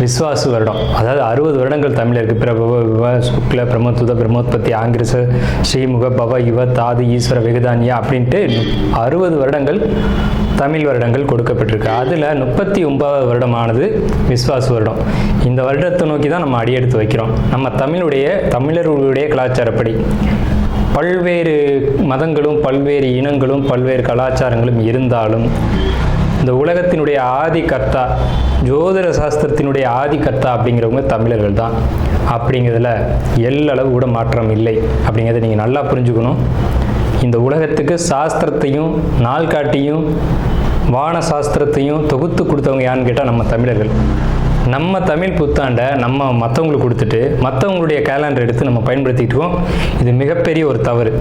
விஸ்வாசு வருடம். அதாவது அறுபது வருடங்கள் தமிழருக்கு பிரபவ விவ சுக்ல பிரமத்துத பிரமோத்பத்தி ஆங்கிரச ஸ்ரீமுக பவ யுவ தாது ஈஸ்வர வெகுதானியா அப்படின்ட்டு அறுபது வருடங்கள் தமிழ் வருடங்கள் கொடுக்கப்பட்டிருக்கு. அதில் முப்பத்தி ஒன்பதாவது வருடமானது விஸ்வாசு வருடம். இந்த வருடத்தை நோக்கி தான் நம்ம அடியெடுத்து வைக்கிறோம். நம்ம தமிழுடைய தமிழர்களுடைய கலாச்சாரப்படி. பல்வேறு மதங்களும் பல்வேறு இனங்களும் பல்வேறு கலாச்சாரங்களும் இருந்தாலும் இந்த உலகத்தினுடைய ஆதி கர்த்தா ஜோதிட சாஸ்திரத்தினுடைய ஆதி கர்த்தா அப்படிங்கிறவங்க தமிழர்கள் தான். அப்படிங்கிறதுல எல்லளவு கூட மாற்றம் இல்லை. அப்படிங்கிறத நீங்கள் நல்லா புரிஞ்சுக்கணும். இந்த உலகத்துக்கு சாஸ்திரத்தையும் நாள்காட்டியும் வான சாஸ்திரத்தையும் தொகுத்து கொடுத்தவங்க யான்னு கேட்டால் நம்ம தமிழர்கள். நம்ம தமிழ் புத்தாண்டை நம்ம மற்றவங்களுக்கு கொடுத்துட்டு மற்றவங்களுடைய கேலண்டர் எடுத்து நம்ம பயன்படுத்திட்டு இருக்கோம். இது மிகப்பெரிய ஒரு தவறு.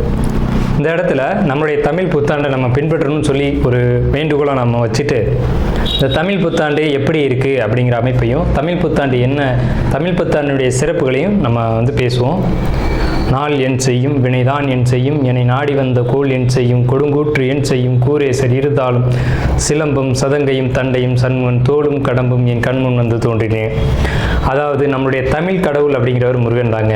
இந்த இடத்துல நம்மளுடைய தமிழ் புத்தாண்டை நம்ம பின்பற்றணும்னு சொல்லி ஒரு வேண்டுகோளை நம்ம வச்சுட்டு இந்த தமிழ் புத்தாண்டு எப்படி இருக்குது அப்படிங்கிற அமைப்பையும் தமிழ் புத்தாண்டு என்ன தமிழ் புத்தாண்டுடைய சிறப்புகளையும் நம்ம வந்து பேசுவோம். நாள் என் செய்யும் வினைதான் என் செய்யும் என்னை நாடி வந்த கோல் என் செய்யும் கொடுங்கூற்று என் செய்யும் கூரேசர் இருந்தாலும் சிலம்பும் சதங்கையும் தண்டையும் சண்முன் தோளும் கடம்பும் என் கண்முன் வந்து தோன்றினேன் அதாவது நம்மளுடைய தமிழ் கடவுள் அப்படிங்கிறவர் முருகன் தாங்க.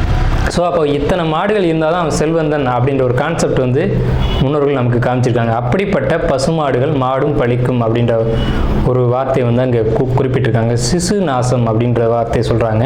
ஸோ அப்போ இத்தனை மாடுகள் இருந்தால் தான் அவன் செல்வந்தன் அப்படின்ற ஒரு கான்செப்ட் வந்து முன்னோர்கள் நமக்கு காமிச்சிருக்காங்க. அப்படிப்பட்ட பசுமாடுகள் மாடும் பழிக்கும் அப்படின்ற ஒரு வார்த்தை வந்து அங்கே கு குறிப்பிட்டிருக்காங்க. சிசு நாசம் அப்படின்ற வார்த்தையை சொல்கிறாங்க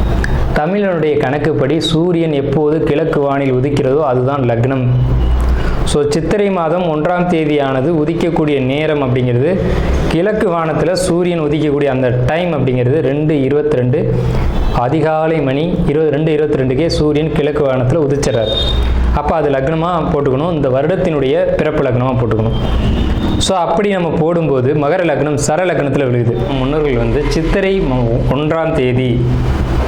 தமிழனுடைய கணக்குப்படி சூரியன் எப்போது கிழக்கு வானில் உதிக்கிறதோ அதுதான் லக்னம். ஸோ சித்திரை மாதம் ஒன்றாம் தேதியானது உதிக்கக்கூடிய நேரம் அப்படிங்கிறது கிழக்கு வானத்தில் சூரியன் உதிக்கக்கூடிய அந்த டைம் அப்படிங்கிறது ரெண்டு இருபத்தி ரெண்டு அதிகாலை மணி இருபது ரெண்டு இருபத்தி ரெண்டுக்கே சூரியன் கிழக்கு வானத்தில் உதிச்சிடறாரு. அப்போ அது லக்னமாக போட்டுக்கணும். இந்த வருடத்தினுடைய பிறப்பு லக்னமாக போட்டுக்கணும். ஸோ அப்படி நம்ம போடும்போது மகர லக்னம் சர லக்னத்தில் விழுகுது. முன்னோர்கள் வந்து சித்திரை ஒன்றாம் தேதி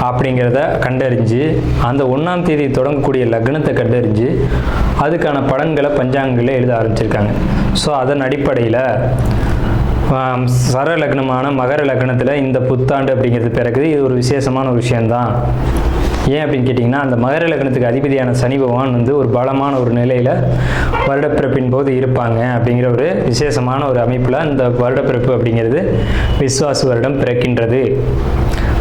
அப்படிங்கிறத கண்டறிஞ்சு அந்த ஒன்றாம் தேதி தொடங்கக்கூடிய லக்னத்தை கண்டறிஞ்சு அதுக்கான பலன்களை பஞ்சாங்கங்களில் எழுத ஆரம்பிச்சிருக்காங்க. ஸோ அதன் அடிப்படையில் சர லக்னமான மகர லக்னத்தில் இந்த புத்தாண்டு அப்படிங்கிறது பிறகுது. இது ஒரு விசேஷமான ஒரு விஷயந்தான் ஏன் அப்படின்னு கேட்டிங்கன்னா அந்த மகர லக்னத்துக்கு அதிபதியான சனி பகவான் வந்து ஒரு பலமான ஒரு நிலையில் வருடப்பிறப்பின் போது இருப்பாங்க அப்படிங்கிற ஒரு விசேஷமான ஒரு அமைப்பில் இந்த வருடப்பிறப்பு அப்படிங்கிறது விஸ்வாச வருடம் பிறக்கின்றது.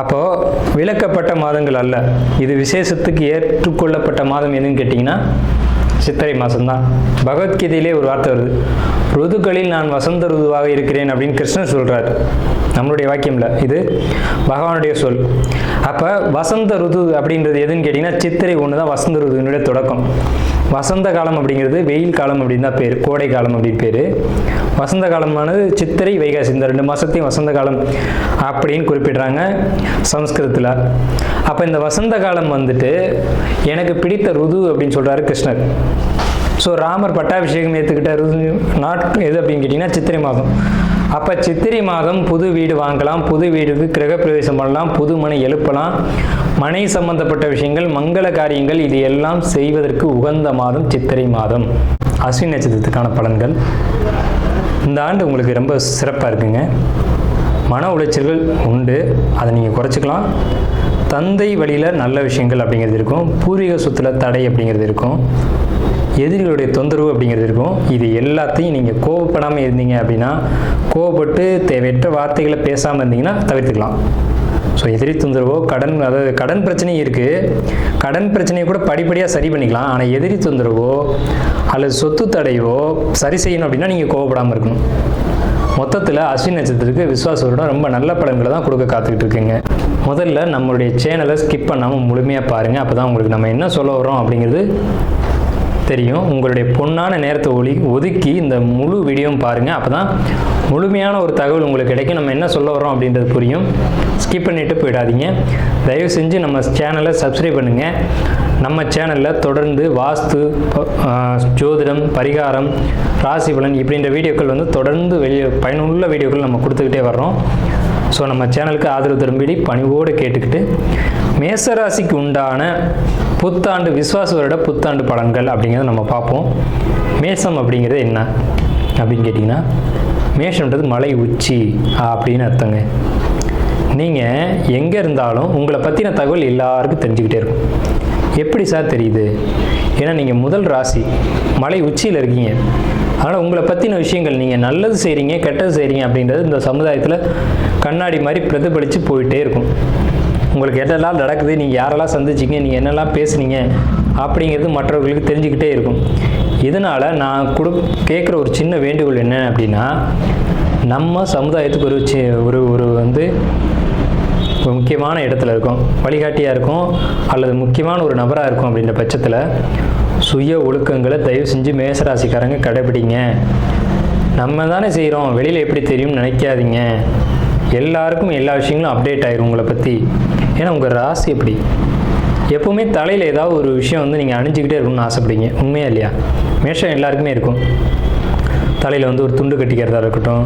அப்போ விளக்கப்பட்ட மாதங்கள் அல்ல. இது விசேஷத்துக்கு ஏற்றுக்கொள்ளப்பட்ட மாதம் எதுன்னு கேட்டிங்கன்னா சித்திரை மாதம்தான் பகவத்கீதையிலே ஒரு வார்த்தை வருது. ருதுக்களில் நான் வசந்த ருதுவாக இருக்கிறேன் அப்படின்னு கிருஷ்ணன் சொல்கிறார் நம்மளுடைய வாக்கியம்ல இது பகவானுடைய சொல். அப்போ வசந்த ருது அப்படின்றது எதுன்னு கேட்டிங்கன்னா சித்திரை ஒன்று தான் வசந்த ருதுனுடைய தொடக்கம். வசந்த காலம் அப்படிங்கிறது வெயில் காலம் அப்படின்னு தான் பேர். கோடை காலம் அப்படின்னு பேர். வசந்த காலமானது சித்திரை வைகாசி இந்த ரெண்டு மாதத்தையும் வசந்த காலம் அப்படின்னு குறிப்பிடுறாங்க சம்ஸ்கிருதத்தில் அப்போ இந்த வசந்த காலம் வந்துட்டு எனக்கு பிடித்த ருது அப்படின்னு சொல்கிறாரு கிருஷ்ணர். ஸோ ராமர் பட்டாபிஷேகம் ஏற்றுக்கிட்ட நாட் எது அப்படின்னு கேட்டிங்கன்னா சித்திரை மாதம். அப்போ சித்திரை மாதம் புது வீடு வாங்கலாம் புது வீடுக்கு கிரகப்பிரவேசம் பண்ணலாம் புது மனை எழுப்பலாம். மனை சம்பந்தப்பட்ட விஷயங்கள் மங்கள காரியங்கள் இது எல்லாம் செய்வதற்கு உகந்த மாதம் சித்திரை மாதம். அஸ்வின் நட்சத்திரத்துக்கான பலன்கள். இந்த ஆண்டு உங்களுக்கு ரொம்ப சிறப்பாக இருக்குங்க. மன உளைச்சல்கள் உண்டு. அதை நீங்கள் குறைச்சிக்கலாம். தந்தை வழியில் நல்ல விஷயங்கள் அப்படிங்கிறது இருக்கும். பூர்வீக சொத்தில் தடை அப்படிங்கிறது இருக்கும். எதிரிகளுடைய தொந்தரவு அப்படிங்கிறது இருக்கும். இது எல்லாத்தையும் நீங்கள் கோவப்படாமல் இருந்தீங்க அப்படின்னா கோவப்பட்டு தேவையற்ற வார்த்தைகளை பேசாமல் இருந்தீங்கன்னா தவிர்த்துக்கலாம். ஸோ எதிரி தொந்தரவோ கடன் அதாவது கடன் பிரச்சனையும் இருக்குது கடன் பிரச்சனையை கூட படிப்படியாக சரி பண்ணிக்கலாம். ஆனால் எதிரி தொந்தரவோ அல்லது சொத்து தடையோ சரி செய்யணும் அப்படின்னா நீங்கள் கோவப்படாமல் இருக்கணும். மொத்தத்தில் அஸ்வின் நட்சத்திரத்துக்கு விஸ்வாச வருடம் ரொம்ப நல்ல பலன்களை தான் கொடுக்க காத்துக்கிட்டு இருக்குங்க. முதல்ல நம்மளுடைய சேனலை ஸ்கிப் பண்ணாமல் முழுமையாக பாருங்கள் அப்போ தான் உங்களுக்கு நம்ம என்ன சொல்ல வரோம் அப்படிங்கிறது தெரியும். உங்களுடைய பொண்ணான நேரத்தை ஒளி ஒதுக்கி இந்த முழு வீடியோவும் பாருங்கள் அப்போ தான் முழுமையான ஒரு தகவல் உங்களுக்கு கிடைக்கும். நம்ம என்ன சொல்ல வரோம் அப்படின்றது புரியும். ஸ்கிப் பண்ணிவிட்டு போயிடாதீங்க. தயவு செஞ்சு நம்ம சேனலை சப்ஸ்கிரைப் பண்ணுங்கள் நம்ம சேனலில் தொடர்ந்து வாஸ்து ஜோதிடம் பரிகாரம் ராசி பலன் இப்படின்ற வீடியோக்கள் வந்து தொடர்ந்து வெளியே பயனுள்ள வீடியோக்கள் நம்ம கொடுத்துக்கிட்டே வர்றோம். ஸோ நம்ம சேனலுக்கு ஆதரவு தரும்படி பணிவோடு கேட்டுக்கிட்டு மேசராசிக்கு உண்டான புத்தாண்டு விஸ்வாசவரோட புத்தாண்டு படங்கள் அப்படிங்கிறத நம்ம பார்ப்போம். மேசம் அப்படிங்கிறது என்ன அப்படின்னு கேட்டிங்கன்னா மேஷம்ன்றது மலை உச்சி அப்படின்னு அர்த்தங்க. நீங்கள் எங்கே இருந்தாலும் உங்களை பற்றின தகவல் எல்லாருக்கும் தெரிஞ்சுக்கிட்டே இருக்கும். எப்படி சார் தெரியுது? ஏன்னா நீங்கள் முதல் ராசி மலை உச்சியில் இருக்கீங்க. அதனால் உங்களை பற்றின விஷயங்கள் நீங்கள் நல்லது செய்கிறீங்க கெட்டது செய்கிறீங்க அப்படின்றது இந்த சமுதாயத்தில் கண்ணாடி மாதிரி பிரதிபலித்து போயிட்டே இருக்கும். உங்களுக்கு என்னெல்லாம் நடக்குது நீங்கள் யாரெல்லாம் சந்திச்சிங்க நீங்கள் என்னெல்லாம் பேசுனீங்க அப்படிங்கிறது மற்றவர்களுக்கு தெரிஞ்சுக்கிட்டே இருக்கும். இதனால் நான் கொடு கேட்குற ஒரு சின்ன வேண்டுகோள் என்ன அப்படின்னா நம்ம சமுதாயத்துக்கு ஒரு சி ஒரு ஒரு வந்து ஒரு முக்கியமான இடத்துல இருக்கும். வழிகாட்டியாக இருக்கும் அல்லது முக்கியமான ஒரு நபராக இருக்கும் அப்படின்ற பட்சத்தில் சுய ஒழுக்கங்களை தயவு செஞ்சு மேசராசிக்காரங்க கடைபிடிங்க. நம்ம தானே செய்கிறோம் வெளியில் எப்படி தெரியும்னு நினைக்காதீங்க. எல்லாருக்கும் எல்லா விஷயங்களும் அப்டேட் ஆயிரும் உங்களை பற்றி ஏன்னா உங்கள் ராசி எப்படி? எப்போவுமே தலையில் ஏதாவது ஒரு விஷயம் வந்து நீங்கள் அணிஞ்சிக்கிட்டே இருக்கணும்னு ஆசைப்படுங்க உண்மையா இல்லையா? மேஷம் எல்லாருக்குமே இருக்கும். தலையில் வந்து ஒரு துண்டு கட்டிக்கிறதா இருக்கட்டும்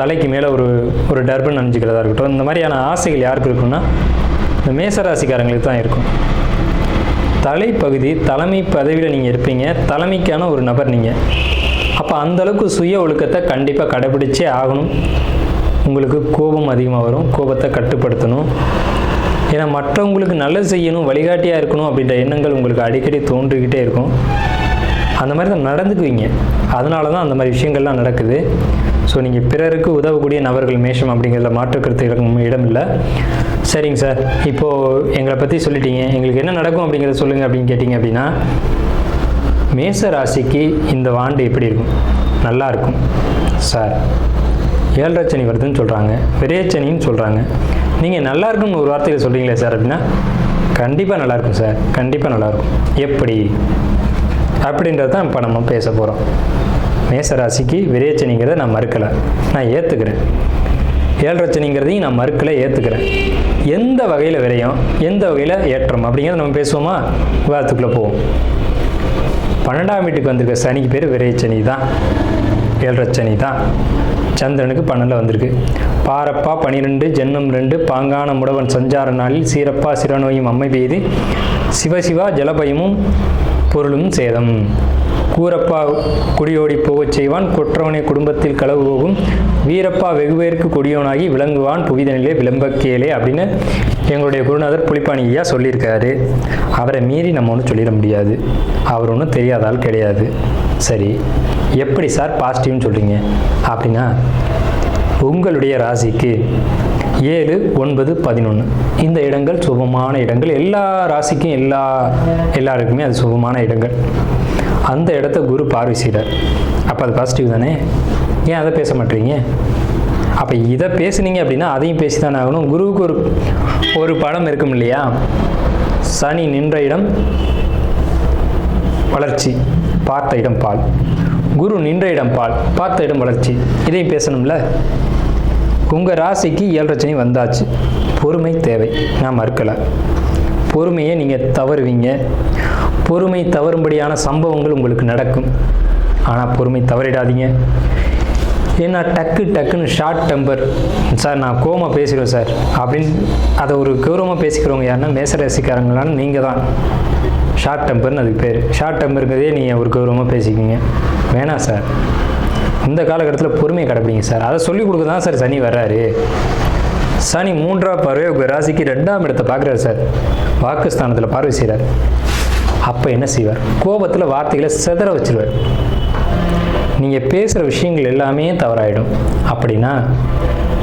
தலைக்கு மேலே ஒரு ஒரு டர்பன் அணிஞ்சிக்கிறதா இருக்கட்டும் இந்த மாதிரியான ஆசைகள் யாருக்கு இருக்குன்னா இந்த மேசராசிக்காரங்களுக்கு தான் இருக்கும். தலைப்பகுதி தலைமை பதவியில் நீங்கள் இருப்பீங்க. தலைமைக்கான ஒரு நபர் நீங்கள் அப்போ அந்தளவுக்கு சுய ஒழுக்கத்தை கண்டிப்பாக கடைபிடிச்சே ஆகணும். உங்களுக்கு கோபம் அதிகமாக வரும் கோபத்தை கட்டுப்படுத்தணும். ஏன்னா மற்றவங்களுக்கு நல்லது செய்யணும் வழிகாட்டியாக இருக்கணும் அப்படின்ற எண்ணங்கள் உங்களுக்கு அடிக்கடி தோன்றிக்கிட்டே இருக்கும். அந்த மாதிரி தான் நடந்துக்குவீங்க. அதனால தான் அந்த மாதிரி விஷயங்கள்லாம் நடக்குது. ஸோ நீங்கள் பிறருக்கு உதவக்கூடிய நபர்கள் மேஷம் அப்படிங்கிறத மாற்றுக்கிறது இடம் இல்லை. சரிங்க சார். இப்போது எங்களை பற்றி சொல்லிட்டீங்க. எங்களுக்கு என்ன நடக்கும் அப்படிங்கிறத சொல்லுங்கள் அப்படின்னு கேட்டிங்க அப்படின்னா மேச ராசிக்கு இந்த ஆண்டு எப்படி இருக்கும்? நல்லா இருக்கும். சார். ஏழரை சனி வருதுன்னு சொல்கிறாங்க விரையச்சனின்னு சொல்கிறாங்க நீங்கள் நல்லா இருக்கும்னு ஒரு வார்த்தையில் சொல்கிறீங்களே சார் அப்படின்னா கண்டிப்பாக நல்லாயிருக்கும் சார். கண்டிப்பாக நல்லாயிருக்கும் எப்படி? அப்படின்றது தான் இப்போ நம்ம பேச போகிறோம் மேசராசிக்கு விரையச்சனிங்கிறத நான் மறுக்கலை. நான் ஏற்றுக்கிறேன் ஏழரச்சனிங்கிறதையும் நான் மறுக்கலை ஏற்றுக்கிறேன் எந்த வகையில் விரையும் எந்த வகையில் ஏற்றம் அப்படிங்கிறத நம்ம பேசுவோமா? விவாதத்துக்குள்ளே போவோம். பன்னெண்டாம் வீட்டுக்கு வந்திருக்க சனிக்கு பேர் விரைச்சனி தான் ஏழரச்சனி தான் சந்திரனுக்கு பன்னெண்டில் வந்திருக்கு. பாரப்பா பனிரெண்டு ஜென்மம் ரெண்டு பாங்கான முடவன் சஞ்சார நாளில் சீரப்பா சிறநோயும் அம்மை பெய்து சிவசிவா ஜலபயமும் பொருளும் சேதம். கூரப்பா குடியோடி போகச் செய்வான் குற்றவனை குடும்பத்தில் களவு போகும். வீரப்பா வெகுவேற்கு கொடியோனாகி விளங்குவான் புவிதனிலே விளம்பக்கேலே அப்படின்னு எங்களுடைய குருநாதர் புலிப்பாணி ஐயா சொல்லியிருக்காரு. அவரை மீறி நம்ம ஒன்றும் சொல்லிட முடியாது. அவர் ஒன்றும் தெரியாத ஆள் கிடையாது. சரி எப்படி சார் பாசிட்டிவ்னு சொல்கிறீங்க அப்படின்னா உங்களுடைய ராசிக்கு ஏழு ஒன்பது பதினொன்று இந்த இடங்கள் சுபமான இடங்கள். எல்லா ராசிக்கும் எல்லா எல்லாருக்குமே அது சுபமான இடங்கள். அந்த இடத்த குரு பார்வை செய்கிறார் அப்போ அது பாசிட்டிவ் தானே? ஏன் அதை பேச மாட்டீங்க? அப்போ இதை பேசுனீங்க அப்படின்னா அதையும் பேசி தானே ஆகணும். குருவுக்கு ஒரு ஒரு படம் இருக்கும் இல்லையா? சனி நின்ற இடம் வளர்ச்சி பார்த்த இடம் பால். குரு நின்ற இடம் பால் பார்த்த இடம் வளர்ச்சி. இதையும் பேசணும்ல? உங்கள் ராசிக்கு ஏழரை சனி வந்தாச்சு. பொறுமை தேவை. நான் மறுக்கலை. பொறுமையை நீங்கள் தவறுவீங்க. பொறுமை தவறும்படியான சம்பவங்கள் உங்களுக்கு நடக்கும். ஆனால் பொறுமை தவறிடாதீங்க. ஏன்னா டக்கு டக்குன்னு ஷார்ட் டெம்பர் சார் நான் கோமா பேசிடுவேன் சார். அப்படின்னு அதை ஒரு கௌரவமாக பேசிக்கிறவங்க யாருன்னா மேசராசிக்காரங்களான்னு நீங்கள் தான். ஷார்ட் டெம்பர்னு அதுக்கு பேர். ஷார்ட் டெம்பருங்கிறதே நீங்கள் ஒரு கௌரவமாக பேசிக்கிங்க. வேணாம் சார். இந்த காலகட்டத்தில் பொறுமையை கடைப்பிடிங்க சார். அதை சொல்லிக் கொடுக்க தான் சார் சனி வர்றாரு. சனி மூன்றாம் பார்வை உங்கள் ராசிக்கு ரெண்டாம் இடத்தை பார்க்குறாரு சார். வாக்குஸ்தானத்தில் பார்வை செய்கிறார் அப்போ என்ன செய்வார்? கோபத்தில் வார்த்தைகளை சிதற வச்சிருவார். நீங்கள் பேசுகிற விஷயங்கள் எல்லாமே தவறாயிடும். அப்படின்னா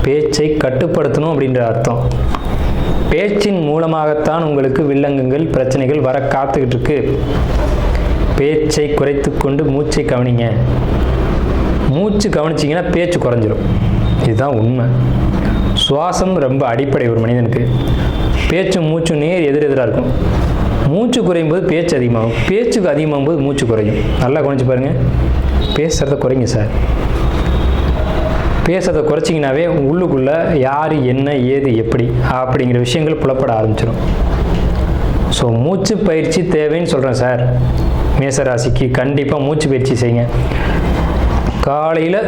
பேச்சை கட்டுப்படுத்தணும் அப்படின்ற அர்த்தம். பேச்சின் மூலமாகத்தான் உங்களுக்கு வில்லங்கங்கள் பிரச்சனைகள் வர காத்துக்கிட்டு இருக்கு. பேச்சை குறைத்து கொண்டு மூச்சை கவனிங்க. மூச்சு கவனிச்சிங்கன்னா பேச்சு குறைஞ்சிரும். இதுதான் உண்மை. சுவாசம் ரொம்ப அடிப்படை ஒரு மனிதனுக்கு. பேச்சும் மூச்சும் நேர் எதிரெதிராக இருக்கும். மூச்சு குறையும் போது பேச்சு அதிகமாகும். பேச்சுக்கு அதிகமாகும் போது மூச்சு குறையும். நல்லா குறைஞ்சி பாருங்கள் பேசுகிறத குறைங்க சார். பேசுறதை குறைச்சிங்கனாவே உள்ளுக்குள்ளே யார் என்ன ஏது எப்படி அப்படிங்கிற விஷயங்கள் புலப்பட ஆரம்பிச்சிடும் ஸோ மூச்சு பயிற்சி தேவைன்னு சொல்கிறேன் சார். மேசராசிக்கு கண்டிப்பாக மூச்சு பயிற்சி செய்யுங்க. காலையில்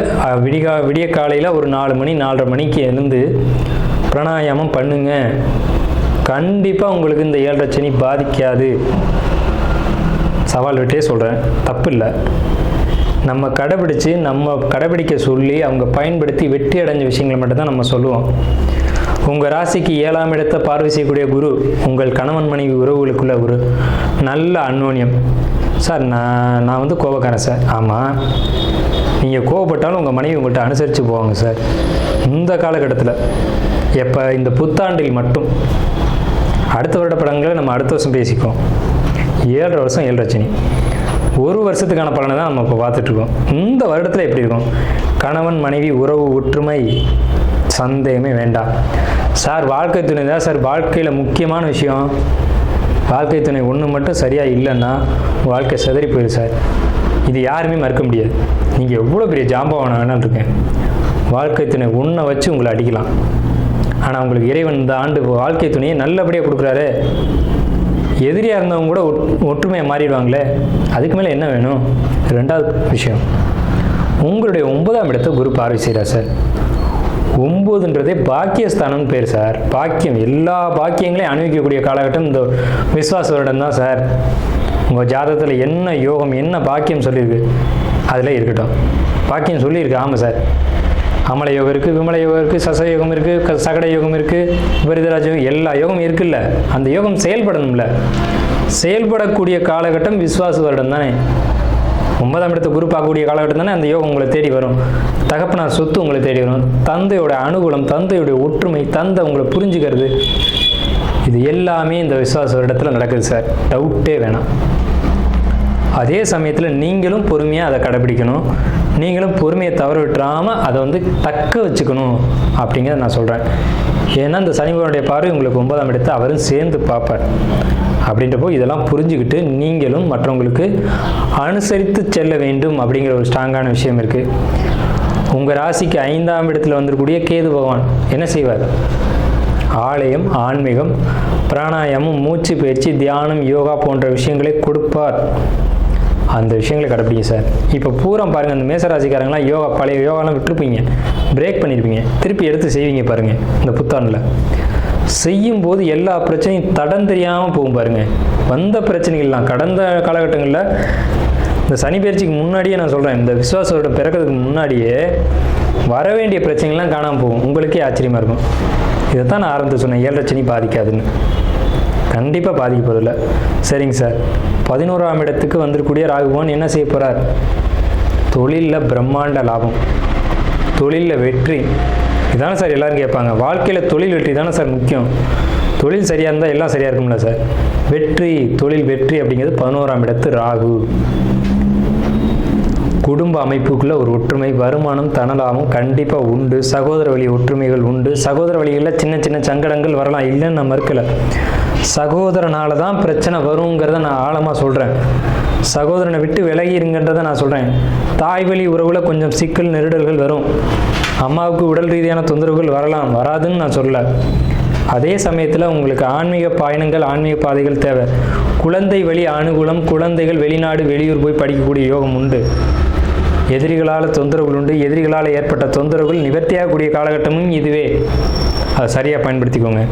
விடிகா விடிய காலையில் ஒரு நாலு மணி நாலரை மணிக்கு எழுந்து பிராணாயாமம் பண்ணுங்க. கண்டிப்பாக உங்களுக்கு இந்த ஏழரை சனி பாதிக்காது. சவால் விட்டே சொல்கிறேன் தப்பு இல்லை நம்ம கடைபிடிச்சு நம்ம கடைபிடிக்க சொல்லி அவங்க பயன்படுத்தி வெற்றி அடைஞ்ச விஷயங்களை மட்டும்தான் நம்ம சொல்லுவோம். உங்கள் ராசிக்கு ஏழாம் இடத்தை பார்வை செய்யக்கூடிய குரு உங்கள் கணவன் மனைவி உறவுகளுக்குள்ள ஒரு நல்ல அன்னோன்யம். சார் நான் நான் வந்து கோபக்காரன் சார். ஆமாம் நீங்கள் கோவப்பட்டாலும் உங்கள் மனைவி உங்கள்கிட்ட அனுசரித்து போவாங்க சார். இந்த காலகட்டத்தில். எப்போ இந்த புத்தாண்டில் மட்டும். அடுத்த வருட படங்களை நம்ம அடுத்த வருஷம் பேசிக்குவோம் ஏழரை வருஷம் ஏழரை சனி. ஒரு வருஷத்துக்கான பலனை தான் நம்ம இப்போ பார்த்துட்ருக்கோம். இந்த வருடத்தில் எப்படி இருக்கும்? கணவன் மனைவி உறவு ஒற்றுமை சந்தேகமே வேண்டாம். சார் வாழ்க்கை துணை தான் சார். வாழ்க்கையில் முக்கியமான விஷயம். வாழ்க்கை துணை ஒன்று மட்டும் சரியாக இல்லைன்னா வாழ்க்கை சிதறி போயிடும் சார். இது யாருமே மறுக்க முடியாது. நீங்கள் எவ்வளோ பெரிய ஜாம்பவான வேணாம் இருக்கேன். வாழ்க்கை துணை ஒன்றை வச்சு உங்களை அடிக்கலாம். ஆனால் உங்களுக்கு இறைவன் இந்த ஆண்டு வாழ்க்கை துணையை நல்லபடியாக கொடுக்குறாரு. எதிரியாக இருந்தவங்க கூட ஒற்றுமையாக மாறிடுவாங்களே. அதுக்கு மேலே என்ன வேணும்? ரெண்டாவது விஷயம். உங்களுடைய ஒன்பதாம் இடத்தை குரு பார்வை செய்கிறார் சார். ஒம்பதுன்றதே பாக்கியஸ்தானம்னு பேர் சார். பாக்கியம் எல்லா பாக்கியங்களையும் அணிவிக்கக்கூடிய காலகட்டம் இந்த விஸ்வாச வருடம் தான் சார். உங்கள் ஜாதகத்தில் என்ன யோகம் என்ன பாக்கியம் சொல்லியிருக்கு? அதில் இருக்கட்டும். பாக்கியம் சொல்லியிருக்கு ஆமாம் சார். அமல யோகம் இருக்குது விமல யோகம் இருக்குது சச யோகம் இருக்குது க சகட யோகம் இருக்குது விபரீதராஜ யோகம் எல்லா யோகம் இருக்குல்ல. அந்த யோகம் செயல்படணும்ல. செயல்படக்கூடிய காலகட்டம் விஸ்வாச வருடம் தானே. ஒன்பதாம் இடத்தை குரு பார்க்கக்கூடிய காலகட்டம் தானே அந்த யோகம் உங்களை தேடி வரும். தகப்பனார் சொத்து உங்களை தேடி வரும். தந்தையோட அனுகூலம் தந்தையுடைய ஒற்றுமை தந்தை உங்களை புரிஞ்சுக்கிறது. இது எல்லாமே இந்த விசுவாச வருடத்தில் நடக்குது சார். டவுட்டே வேணாம். அதே சமயத்தில் நீங்களும் பொறுமையாக அதை கடைபிடிக்கணும். நீங்களும் பொறுமையை தவற விட்டுறாமல் அதை வந்து தக்க வச்சுக்கணும் அப்படிங்கிறத நான் சொல்கிறேன் ஏன்னா இந்த சனிபவனுடைய பார்வை உங்களுக்கு ஒன்பதாம் இடத்தை அவரும் சேர்ந்து பார்ப்பார். அப்படின்றப்போ இதெல்லாம் புரிஞ்சுக்கிட்டு நீங்களும் மற்றவங்களுக்கு அனுசரித்து செல்ல வேண்டும் அப்படிங்கிற ஒரு ஸ்ட்ராங்கான விஷயம் இருக்குது உங்கள் ராசிக்கு ஐந்தாம் இடத்துல வந்திருக்கக்கூடிய கேது பகவான் என்ன செய்வார்? ஆலயம் ஆன்மீகம் பிராணாயாமம் மூச்சு பயிற்சி தியானம் யோகா போன்ற விஷயங்களை கொடுப்பார். அந்த விஷயங்களை கடைப்பிடிங்க சார். இப்போ பூரம் பாருங்கள் அந்த மேசராசிக்காரங்களாம் யோகா பழைய யோகாலாம் விட்டுருப்பீங்க. பிரேக் பண்ணியிருப்பீங்க திருப்பி எடுத்து செய்வீங்க பாருங்கள் இந்த புத்தாண்டில். செய்யும் போது எல்லா பிரச்சனையும் தடம் தெரியாமல் போகும் பாருங்கள் வந்த பிரச்சனைகள்லாம் கடந்த காலகட்டங்களில் இந்த சனி பயிற்சிக்கு முன்னாடியே நான் சொல்கிறேன் இந்த விசுவாசோட பிறக்கிறதுக்கு முன்னாடியே வர வேண்டிய பிரச்சனைகள்லாம் காணாமல் போகும். உங்களுக்கே ஆச்சரியமாக இருக்கும். இதைத்தான் நான் ஆரம்பத்தில் சொன்னேன் ஏழரை சனி பாதிக்காதுன்னு. கண்டிப்பாக பாதிக்க போதில்லை சரிங்க சார். பதினோராம் இடத்துக்கு வந்துருக்கூடிய ராகுபவன் என்ன செய்ய போகிறார் தொழிலில் பிரம்மாண்ட லாபம். தொழிலில் வெற்றி. இதானே சார் எல்லோரும் கேட்பாங்க. வாழ்க்கையில் தொழில் வெற்றி தானே சார் முக்கியம். தொழில் சரியாக இருந்தால் எல்லாம் சரியாக இருக்கும்ல சார். வெற்றி தொழில் வெற்றி அப்படிங்கிறது பதினோராம் இடத்து ராகு. குடும்ப அமைப்புக்குள்ள ஒரு ஒற்றுமை வருமானம் தனலாமும் கண்டிப்பாக உண்டு. சகோதர வழி ஒற்றுமைகள் உண்டு. சகோதர வழிகளில் சின்ன சின்ன சங்கடங்கள் வரலாம் இல்லைன்னு நான் மறுக்கலை. சகோதரனால தான் பிரச்சனை வருங்கிறத நான் ஆழமாக சொல்கிறேன் சகோதரனை விட்டு விலகி இருங்கன்றதை நான் சொல்கிறேன் தாய் வழி உறவில் கொஞ்சம் சிக்கல் நெருடல்கள் வரும். அம்மாவுக்கு உடல் ரீதியான தொந்தரவுகள் வரலாம் வராதுன்னு நான் சொல்லலை. அதே சமயத்தில் உங்களுக்கு ஆன்மீக பயணங்கள் ஆன்மீக பாதைகள் தேவை. குழந்தை வழி அனுகூலம் குழந்தைகள் வெளிநாடு வெளியூர் போய் படிக்கக்கூடிய யோகம் உண்டு. எதிரிகளால் தொந்தரவுகள் உண்டு. எதிரிகளால் ஏற்பட்ட தொந்தரவுகள் நிவர்த்தியாகக்கூடிய காலகட்டமும் இதுவே. அதை சரியாக பயன்படுத்திக்கோங்க.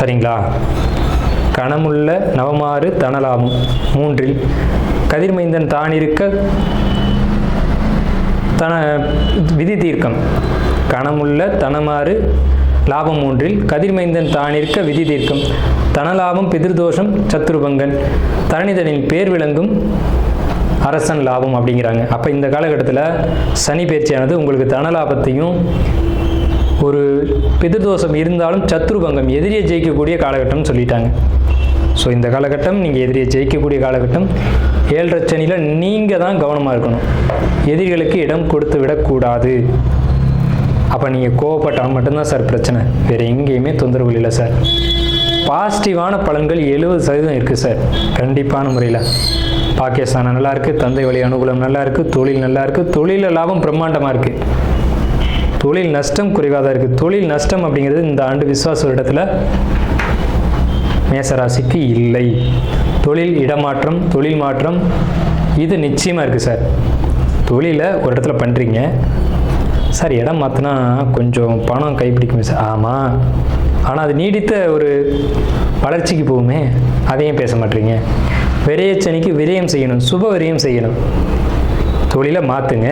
சரிங்களா? கணமுள்ள நவமாறு தனலாமும் மூன்றில் கதிர்மைந்தன் தான் இருக்க தன விதி தீர்க்கம். கணமுள்ள தனமாறு லாபம் மூன்றில் கதிர்மைந்தன் தானிருக்க விதி தீர்க்கம். தனலாபம் பிதிர்தோஷம் சத்ருபங்கன். தனிதனின் பேர் விளங்கும் அரசன் லாபம் அப்படிங்கிறாங்க. அப்போ இந்த காலகட்டத்தில் சனி பயிற்சியானது உங்களுக்கு தனலாபத்தையும் ஒரு பிதிர்தோஷம் இருந்தாலும் சத்ருபங்கம் எதிரியை ஜெயிக்கக்கூடிய காலகட்டம்னு சொல்லிட்டாங்க. ஸோ இந்த காலகட்டம் நீங்கள் எதிரியை ஜெயிக்கக்கூடிய காலகட்டம் ஏழரை சனியில் நீங்கள் தான் கவனமாக இருக்கணும். எதிரிகளுக்கு இடம் கொடுத்து விடக்கூடாது. அப்போ நீங்கள் கோவப்பட்டால் மட்டும்தான் சார் பிரச்சனை. வேறு எங்கேயுமே தொந்தரவு இல்லை சார். பாசிட்டிவான பலன்கள் எழுபது சதவீதம் இருக்குது சார். கண்டிப்பான முறையில். பாகிஸ்தான் நல்லா இருக்குது தந்தை வழி அனுகூலம் நல்லா இருக்குது தொழில் நல்லா இருக்குது தொழில லாபம் பிரம்மாண்டமாக இருக்குது தொழில் நஷ்டம் குறைவாக தான் இருக்குது தொழில் நஷ்டம் அப்படிங்கிறது இந்த ஆண்டு விஸ்வாச இடத்துல மேசராசிக்கு இல்லை. தொழில் இடமாற்றம் தொழில் மாற்றம் இது நிச்சயமாக இருக்குது சார். தொழிலை ஒரு இடத்துல பண்ணுறீங்க சார் இடம் மாற்றினா கொஞ்சம் பணம் கைப்பிடிக்குமே சார். ஆமாம் ஆனால் அது நீடித்த ஒரு வளர்ச்சிக்கு போகுமே. அதையும் பேச மாட்டீங்க. விரயச்சனிக்கு விரயம் செய்யணும் சுப விரயம் செய்யணும். தொழிலை மாற்றுங்க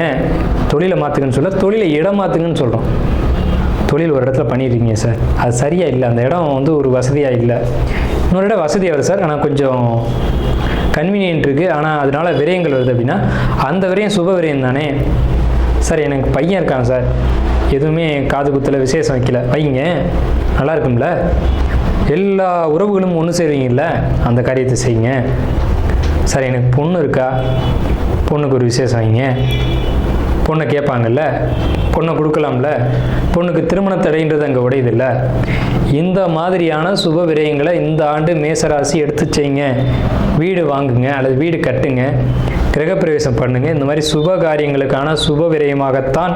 தொழிலை மாற்றுங்கன்னு சொல்ல தொழிலை இடம் மாற்றுங்கன்னு சொல்கிறோம் தொழில் ஒரு இடத்துல பண்ணியிருக்கீங்க சார். அது சரியாக இல்லை. அந்த இடம் வந்து ஒரு வசதியாக இல்லை. இன்னொரு இடம் வசதியாக வருது சார். ஆனால் கொஞ்சம் கன்வீனியன்ட் இருக்குது ஆனால் அதனால விரயங்கள் வருது அப்படின்னா அந்த விரயம் சுப விரயம் தானே. சார் எனக்கு பையன் இருக்கான் சார். எதுவுமே காது குத்தில் விசேஷம் வைக்கல. வைங்க. நல்லா இருக்கும்ல? எல்லா உறவுகளும் ஒன்று சேருவீங்கல்ல? அந்த காரியத்தை செய்யுங்க. சார் எனக்கு பொண்ணு இருக்கா? பொண்ணுக்கு ஒரு விசேஷம் வைங்க. பொண்ணை கேட்பாங்கல்ல? பொண்ணை கொடுக்கலாம்ல? பொண்ணுக்கு திருமண தடைன்றது அங்கே உடையதில்ல. இந்த மாதிரியான சுப விரயங்களை இந்த ஆண்டு மேசராசி எடுத்து செய்யுங்க. வீடு வாங்குங்க அல்லது வீடு கட்டுங்க. கிரகப்பிரவேசம் பண்ணுங்க. இந்த மாதிரி சுப காரியங்களுக்கான சுப விரயமாகத்தான்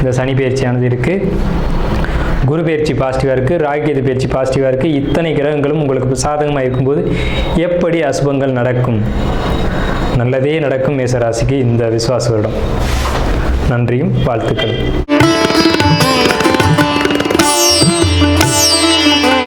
இந்த சனி பயிற்சியானது இருக்குது குரு பயிற்சி பாசிட்டிவாக இருக்குது ராகேது பயிற்சி பாசிட்டிவாக இருக்குது இத்தனை கிரகங்களும் உங்களுக்கு சாதகமாக இருக்கும்போது எப்படி அசுபங்கள் நடக்கும்? நல்லதே நடக்கும் மேசராசிக்கு இந்த விசுவாச வருடம். நன்றியும் வாழ்த்துக்கள்